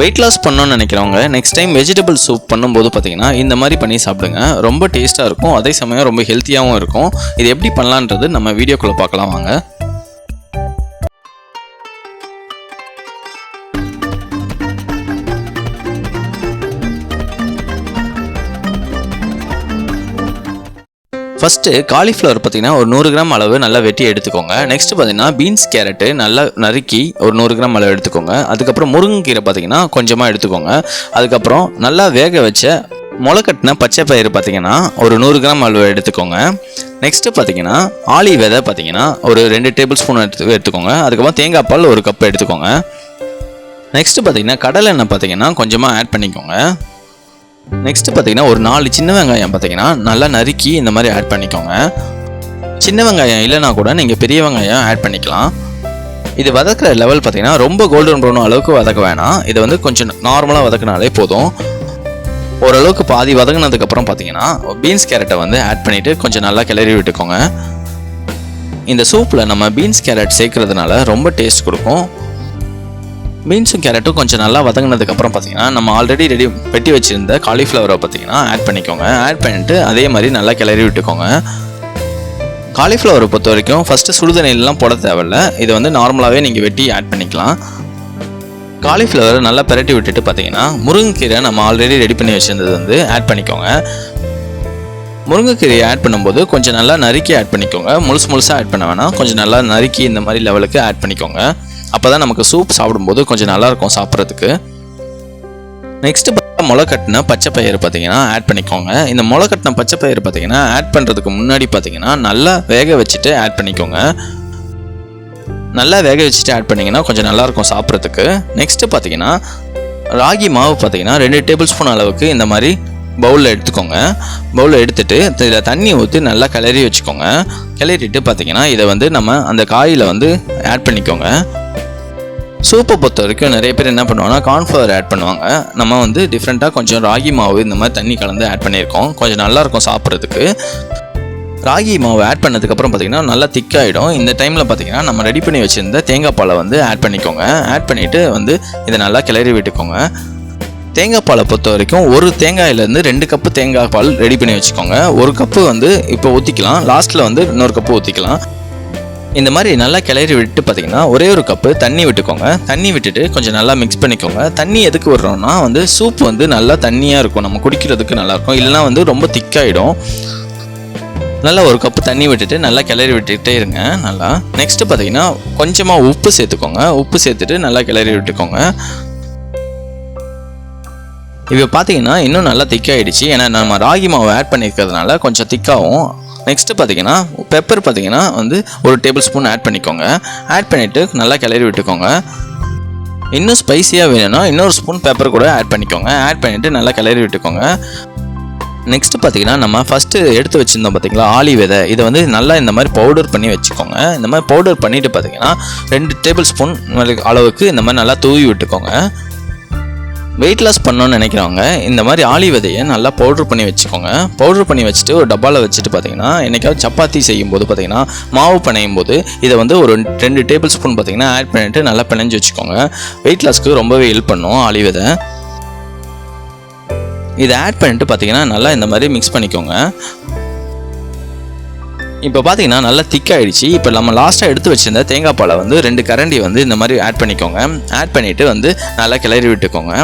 Weight loss பண்ணணும்னு நினைக்கிறவங்க next time vegetable soup பண்ணும்போது பார்த்தீங்கன்னா இந்த மாதிரி பண்ணி சாப்பிடுங்க. ரொம்ப டேஸ்ட்டாக இருக்கும். அதே சமயம் ரொம்ப ஹெல்த்தியாகவும் இருக்கும். இது எப்படி பண்ணலான்றது நம்ம வீடியோக்குள்ளே பார்க்கலாம் வாங்க. ஃபஸ்ட்டு காலிஃப்ளவர் பார்த்தீங்கன்னா ஒரு நூறு கிராம் அளவு நல்லா வெட்டி எடுத்துக்கோங்க. நெக்ஸ்ட் பார்த்தீங்கன்னா பீன்ஸ் கேரட்டு நல்லா நறுக்கி ஒரு நூறு கிராம் அளவு எடுத்துக்கோங்க. அதுக்கப்புறம் முருங்கைக்கீரை பார்த்தீங்கன்னா கொஞ்சமாக எடுத்துக்கோங்க. அதுக்கப்புறம் நல்லா வேக வச்ச முளைக்கட்டின பச்சை பயிறு பார்த்தீங்கன்னா ஒரு நூறு கிராம் அளவு எடுத்துக்கோங்க. நெக்ஸ்ட்டு பார்த்தீங்கன்னா ஆலி விதை பார்த்தீங்கன்னா ஒரு ரெண்டு டேபிள் ஸ்பூன் எடுத்து எடுத்துக்கோங்க. அதுக்கப்புறம் தேங்காய் பால் ஒரு கப் எடுத்துக்கோங்க. நெக்ஸ்ட்டு பார்த்தீங்கன்னா கடலை எண்ணெய் பார்த்தீங்கன்னா கொஞ்சமாக ஆட் பண்ணிக்கோங்க. நெக்ஸ்ட் பார்த்தீங்கன்னா ஒரு நாலு சின்ன வெங்காயம் பார்த்தீங்கன்னா நல்லா நறுக்கி இந்த மாதிரி ஆட் பண்ணிக்கோங்க. சின்ன வெங்காயம் இல்லைனா கூட நீங்கள் பெரிய வெங்காயம் ஆட் பண்ணிக்கலாம். இது வதக்கிற லெவல் பார்த்தீங்கன்னா ரொம்ப கோல்டன் ப்ரௌன் அளவுக்கு வதக்க வேணாம். இதை வந்து கொஞ்சம் நார்மலாக வதக்கினாலே போதும். ஓரளவுக்கு பாதி வதங்கினதுக்கப்புறம் பார்த்தீங்கன்னா பீன்ஸ் கேரட்டை வந்து ஆட் பண்ணிவிட்டு கொஞ்சம் நல்லா கிளறி விட்டுக்கோங்க. இந்த சூப்பில் நம்ம பீன்ஸ் கேரட் சேர்க்கறதுனால ரொம்ப டேஸ்ட் கொடுக்கும். பீன்ஸும் கேரட்டும் கொஞ்சம் நல்லா வதங்கினதுக்கப்புறம் பார்த்தீங்கன்னா நம்ம ஆல்ரெடி ரெடி வெட்டி வச்சுருந்த காலிஃப்ளவரை பார்த்தீங்கன்னா ஆட் பண்ணிக்கோங்க. ஆட் பண்ணிட்டு அதே மாதிரி நல்லா கிளறி விட்டுக்கோங்க. காலிஃப்ளவரை பொறுத்த வரைக்கும் ஃபஸ்ட்டு சுடுதண்ணிலாம் போட தேவையில்ல. இதை வந்து நார்மலாகவே நீங்கள் வெட்டி ஆட் பண்ணிக்கலாம். காலிஃப்ளவரை நல்லா பிரட்டி விட்டுட்டு பார்த்தீங்கன்னா முருங்கைக்கீரை நம்ம ஆல்ரெடி ரெடி பண்ணி வச்சுருந்தது வந்து ஆட் பண்ணிக்கோங்க. முருங்கைக்கீரையை ஆட் பண்ணும்போது கொஞ்சம் நல்லா நறுக்கி ஆட் பண்ணிக்கோங்க. முழுசு முழுசாக ஆட் பண்ண வேணாம். கொஞ்சம் நல்லா நறுக்கி இந்த மாதிரி லெவலுக்கு ஆட் பண்ணிக்கோங்க. அப்போ தான் நமக்கு சூப் சாப்பிடும்போது கொஞ்சம் நல்லாயிருக்கும் சாப்பிட்றதுக்கு. நெக்ஸ்ட்டு முளை கட்டின பச்சை பயிறு பார்த்தீங்கன்னா ஆட் பண்ணிக்கோங்க. இந்த முளை கட்டின பச்சை பயிறு பார்த்தீங்கன்னா ஆட் பண்ணுறதுக்கு முன்னாடி பார்த்தீங்கன்னா நல்லா வேக வச்சுட்டு ஆட் பண்ணிக்கோங்க. நல்லா வேக வச்சுட்டு ஆட் பண்ணிங்கன்னா கொஞ்சம் நல்லாயிருக்கும் சாப்பிட்றதுக்கு. நெக்ஸ்ட்டு பார்த்தீங்கன்னா ராகி மாவு பார்த்தீங்கன்னா ரெண்டு டேபிள் ஸ்பூன் அளவுக்கு இந்த மாதிரி பவுலில் எடுத்துக்கோங்க. பவுலில் எடுத்துகிட்டு இதில் தண்ணி ஊற்றி நல்லா கிளறி வச்சுக்கோங்க. கிளறிட்டு பார்த்தீங்கன்னா இதை வந்து நம்ம அந்த காயில் வந்து ஆட் பண்ணிக்கோங்க. சூப்பை பொறுத்த வரைக்கும் நிறைய பேர் என்ன பண்ணுவாங்கன்னா கார்ன்ஃப்ளவர் ஆட் பண்ணுவாங்க. நம்ம வந்து டிஃப்ரெண்ட்டாக கொஞ்சம் ராகி மாவு இந்த மாதிரி தண்ணி கலந்து ஆட் பண்ணியிருக்கோம். கொஞ்சம் நல்லாயிருக்கும் சாப்பிட்றதுக்கு. ராகி மாவு ஆட் பண்ணதுக்கப்புறம் பார்த்தீங்கன்னா நல்லா திக்காகிடும் இந்த டைமில் பார்த்தீங்கன்னா நம்ம ரெடி பண்ணி வச்சுருந்த தேங்காய் பாலை வந்து ஆட் பண்ணிக்கோங்க. ஆட் பண்ணிவிட்டு வந்து இதை நல்லா கிளறி விட்டுக்கோங்க. தேங்காய் பாலை பொறுத்த வரைக்கும் ஒரு தேங்காயிலேருந்து ரெண்டு கப்பு தேங்காய் பால் ரெடி பண்ணி வச்சுக்கோங்க. ஒரு கப்பு வந்து இப்போ ஊற்றிக்கலாம் லாஸ்ட்டில் வந்து இன்னொரு கப்பு ஊற்றிக்கலாம் இந்த மாதிரி நல்லா கிளறி விட்டு பார்த்தீங்கன்னா ஒரே ஒரு கப்பு தண்ணி விட்டுக்கோங்க. தண்ணி விட்டுட்டு கொஞ்சம் நல்லா மிக்ஸ் பண்ணிக்கோங்க. தண்ணி எதுக்கு விடுறோம்னா வந்து சூப் வந்து நல்லா தண்ணியாக இருக்கும். நம்ம குடிக்கிறதுக்கு நல்லாயிருக்கும் இல்லைனா வந்து ரொம்ப திக்காயிடும். நல்லா ஒரு கப்பு தண்ணி விட்டுட்டு நல்லா கிளறி விட்டுக்கிட்டே இருங்க. நல்லா. நெக்ஸ்ட்டு பார்த்தீங்கன்னா கொஞ்சமாக உப்பு சேர்த்துக்கோங்க. உப்பு சேர்த்துட்டு நல்லா கிளறி விட்டுக்கோங்க. இப்போ பார்த்தீங்கன்னா இன்னும் நல்லா திக்காகிடுச்சு ஏன்னா நம்ம ராகி மாவு ஆட் பண்ணியிருக்கிறதுனால கொஞ்சம் திக்காகும் நெக்ஸ்ட்டு பார்த்தீங்கன்னா பெப்பர் பார்த்தீங்கன்னா வந்து ஒரு டேபிள் ஸ்பூன் ஆட் பண்ணிக்கோங்க. ஆட் பண்ணிவிட்டு நல்லா கிளறி விட்டுக்கோங்க. இன்னும் ஸ்பைசியாக வேணும்னா இன்னொரு ஸ்பூன் பெப்பர் கூட ஆட் பண்ணிக்கோங்க. ஆட் பண்ணிவிட்டு நல்லா கிளறி விட்டுக்கோங்க. நெக்ஸ்ட் பார்த்தீங்கன்னா நம்ம ஃபஸ்ட்டு எடுத்து வச்சுருந்தோம் பார்த்தீங்களா ஆலி விதை. இதை வந்து நல்லா இந்த மாதிரி பவுடர் பண்ணி வச்சுக்கோங்க. இந்த மாதிரி பவுடர் பண்ணிவிட்டு பார்த்தீங்கன்னா ரெண்டு டேபிள் ஸ்பூன் அளவுக்கு இந்த மாதிரி நல்லா தூவி விட்டுக்கோங்க. வெயிட் லாஸ் பண்ணணும்னு நினைக்கிறவங்க இந்த மாதிரி ஆளி விதையை நல்லா பவுட்ரு பண்ணி வச்சுக்கோங்க. பவுட்ரு பண்ணி வச்சுட்டு ஒரு டப்பாவில் வச்சுட்டு பார்த்தீங்கன்னா என்னைக்காவது சப்பாத்தி செய்யும்போது பார்த்தீங்கன்னா மாவு பிணையும் போது இதை வந்து ஒரு ரெண்டு டேபிள் ஸ்பூன் பார்த்தீங்கன்னா ஆட் பண்ணிட்டு நல்லா பிணைஞ்சு வச்சுக்கோங்க. வெயிட் லாஸ்க்கு ரொம்பவே ஹெல்ப் பண்ணும் ஆளி விதை. இதை ஆட் பண்ணிட்டு பார்த்தீங்கன்னா நல்லா இந்த மாதிரி மிக்ஸ் பண்ணிக்கோங்க. இப்போ பார்த்தீங்கன்னா நல்லா திக்காயிடுச்சு இப்போ நம்ம லாஸ்ட்டாக எடுத்து வச்சிருந்த தேங்காய் பாலை வந்து ரெண்டு கரண்டி வந்து இந்த மாதிரி ஆட் பண்ணிக்கோங்க. ஆட் பண்ணிவிட்டு வந்து நல்லா கிளறி விட்டுக்கோங்க.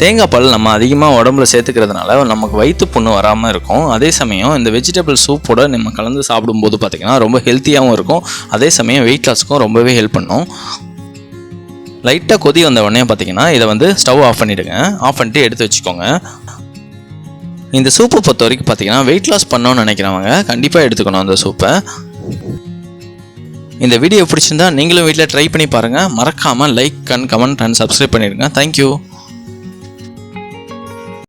தேங்காய் பால் நம்ம அதிகமாக உடம்புல சேர்த்துக்கிறதுனால நமக்கு வயிற்று புண்ணு வராமல் இருக்கும். அதே சமயம் இந்த வெஜிடபிள் சூப்போட நம்ம கலந்து சாப்பிடும்போது பார்த்திங்கன்னா ரொம்ப ஹெல்த்தியாகவும் இருக்கும். அதே சமயம் வெயிட் லாஸ்க்கும் ரொம்பவே ஹெல்ப் பண்ணும். லைட்டாக கொதி வந்த உடனே பார்த்தீங்கன்னா இதை வந்து ஸ்டவ் ஆஃப் பண்ணிவிடுங்க ஆஃப் பண்ணிட்டு எடுத்து வச்சுக்கோங்க. இந்த சூப்பை பொறுத்த வரைக்கும் பார்த்தீங்கன்னா வெயிட் லாஸ் பண்ணணும்னு நினைக்கிறவங்க கண்டிப்பாக எடுத்துக்கணும் அந்த சூப்பை. இந்த வீடியோ பிடிச்சிருந்தா நீங்களும் வீட்டில் ட்ரை பண்ணி பாருங்கள் மறக்காமல் like and comment and subscribe பண்ணிடுங்க தேங்க்யூ